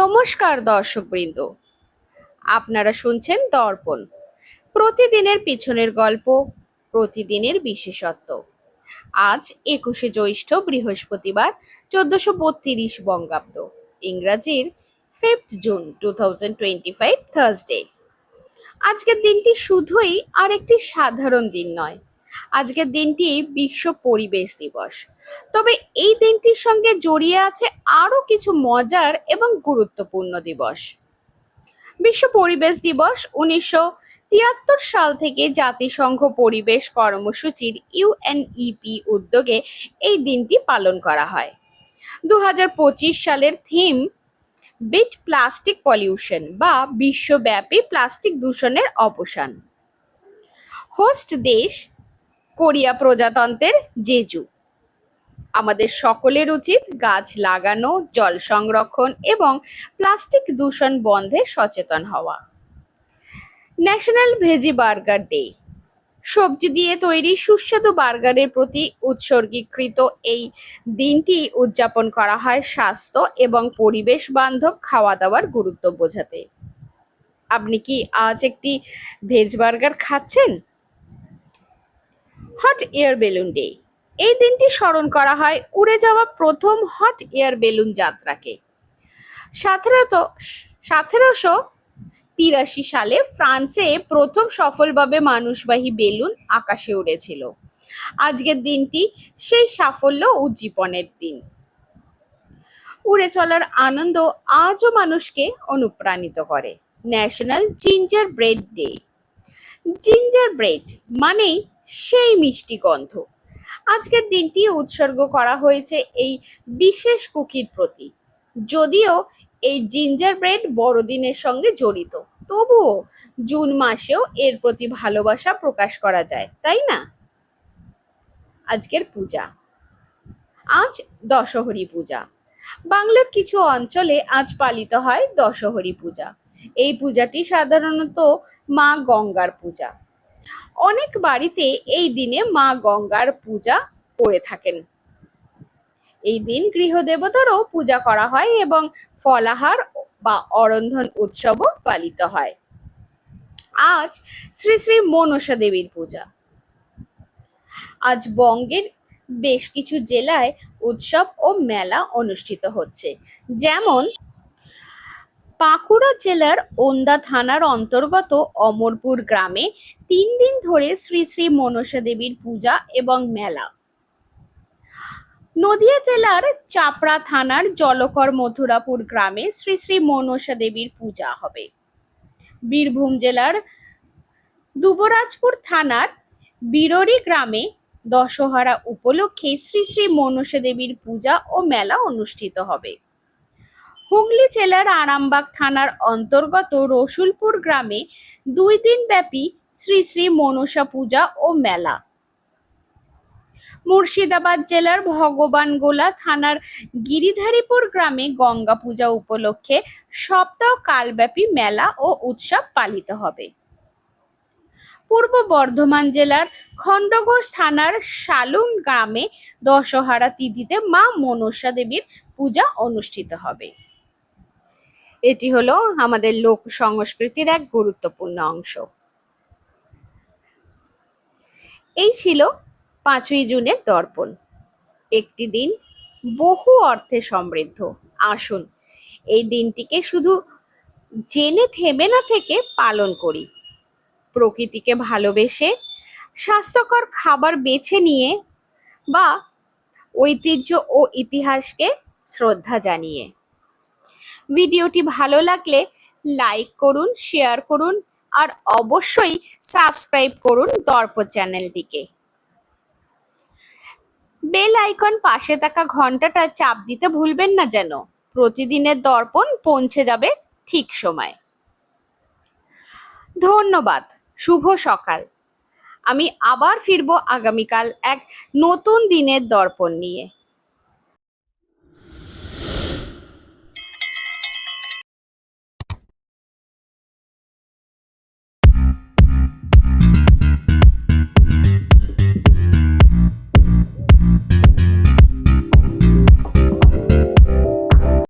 নমস্কার দর্শকবৃন্দ। আপনারা শুনছেন দর্পণ, প্রতিদিনের পিছনের গল্প, প্রতিদিনের বিশেষত্ব। আজ একুশে জ্যৈষ্ঠ বৃহস্পতিবার, চোদ্দশো বত্রিশ বঙ্গাব্দ, ইংরাজির fifth June two thousand twenty five Thursday আজকের দিনটি শুধুই আর একটি সাধারণ দিন নয় আজকের দিনটি বিশ্ব পরিবেশ দিবস। তবে এই দিনটির সঙ্গে জড়িয়ে আছে আরও কিছু মজার এবং গুরুত্বপূর্ণ দিবস। বিশ্ব পরিবেশ দিবস উনিশশো তিয়াত্তর সাল থেকে জাতিসংঘ পরিবেশ কর্মসূচির ইউএনইপি উদ্যোগে এই দিনটি পালন করা হয়। দু হাজার পঁচিশ সালের থিম বিট প্লাস্টিক পলিউশন বা বিশ্বব্যাপী প্লাস্টিক দূষণের অবসান। হোস্ট দেশ কোরিয়া প্রজাতন্ত্রের জেজু। আমাদের সকলের উচিত গাছ লাগানো, জল সংরক্ষণ এবং প্লাস্টিক দূষণ বন্ধে সচেতন হওয়া। National veggie burger day. সবজি দিয়ে তৈরি সুস্বাদু বার্গারের প্রতি উৎসর্গীকৃত এই দিনটি উদযাপন করা হয় স্বাস্থ্য এবং পরিবেশ বান্ধব খাওয়া দাওয়ার গুরুত্ব বোঝাতে। আপনি কি আজ একটি ভেজ বার্গার খাচ্ছেন? Hot air balloon day. এই দিনটি স্মরণ করা হয় উড়ে যাওয়া প্রথম হট এয়ার বেলুন যাত্রাকে। সতেরোত, সতেরোশো তিরাশি সালে ফ্রান্সে প্রথম সফলভাবে মানুষবাহী বেলুন আকাশে উড়েছিল। আজকের দিনটি সেই সাফল্য উজ্জীবনের দিন। উড়ে চলার আনন্দ আজও মানুষকে অনুপ্রাণিত করে। National gingerbread day. Ginger bread মানেই সেই মিষ্টি গন্ধ। আজকের দিনটি উৎসর্গ করা হয়েছে এই বিশেষ কুকির প্রতি। যদিও এই জিঞ্জার ব্রেড বড়দিনের সঙ্গে জড়িত, তবুও জুন মাসেও এর প্রতি ভালোবাসা প্রকাশ করা যায়, তাই না? আজকের পূজা। আজ দশহরি পূজা। বাংলার কিছু অঞ্চলে আজ পালিত হয় দশহরি পূজা। এই পূজাটি সাধারণত মা গঙ্গার পূজা। অনেক বাড়িতে এই দিনে মা গঙ্গার পূজা করে থাকেন। এই দিন গৃহদেবতারও পূজা করা হয় এবং ফলাহার বা অরন্ধন উৎসবও পালিত হয়। আজ শ্রী শ্রী মনসা দেবীর পূজা। আজ বঙ্গের বেশ কিছু জেলায় উৎসব ও মেলা অনুষ্ঠিত হচ্ছে। যেমন বাঁকুড়া জেলার ওন্দা থানার অন্তর্গত অমরপুর গ্রামে তিন দিন ধরে শ্রী শ্রী মনসা দেবীর পূজা এবং মেলা। নদিয়া জেলার চাপড়া থানার জলকর মথুরাপুর গ্রামে শ্রী শ্রী মনসা দেবীর পূজা হবে। বীরভূম জেলার দুবরাজপুর থানার বিররি গ্রামে দশহরা উপলক্ষে শ্রী শ্রী মনসা দেবীর পূজা ও মেলা অনুষ্ঠিত হবে। হুগলি জেলার আরামবাগ থানার অন্তর্গত রসুলপুর গ্রামে দুই দিন ব্যাপী শ্রী শ্রী মনসা পূজা ও মেলা। মুর্শিদাবাদ জেলার ভগবানগোলা থানার গিরিধারীপুর গ্রামে গঙ্গা পূজা উপলক্ষে সপ্তাহ কালব্যাপী মেলা ও উৎসব পালিত হবে। পূর্ব বর্ধমান জেলার খণ্ডঘোষ থানার শালুন গ্রামে দশহারা তিথিতে মা মনসা দেবীর পূজা অনুষ্ঠিত হবে। এটি হলো আমাদের লোক সংস্কৃতির এক গুরুত্বপূর্ণ অংশ। এই ছিল পাঁচই জুনের দর্পণ। একটি দিন বহু অর্থে সমৃদ্ধ। আসুন, এই দিনটিকে শুধু জেনে থেমে না থেকে পালন করি। প্রকৃতিকে ভালোবেসে স্বাস্থ্যকর খাবার বেছে নিয়ে বা ঐতিহ্য ও ইতিহাসকে শ্রদ্ধা জানিয়ে। ভিডিওটি ভালো লাগলে লাইক করুন, শেয়ার করুন, আর অবশ্যই সাবস্ক্রাইব করুন দর্প চ্যানেলটিকে। বেল আইকন পাশে থাকা ঘন্টাটা চাপ দিতে ভুলবেন না যেন। প্রতিদিনের দর্পণ পৌঁছে যাবে ঠিক সময়। ধন্যবাদ, শুভ সকাল। আমি আবার ফিরবো আগামীকাল এক নতুন দিনের দর্পণ নিয়ে।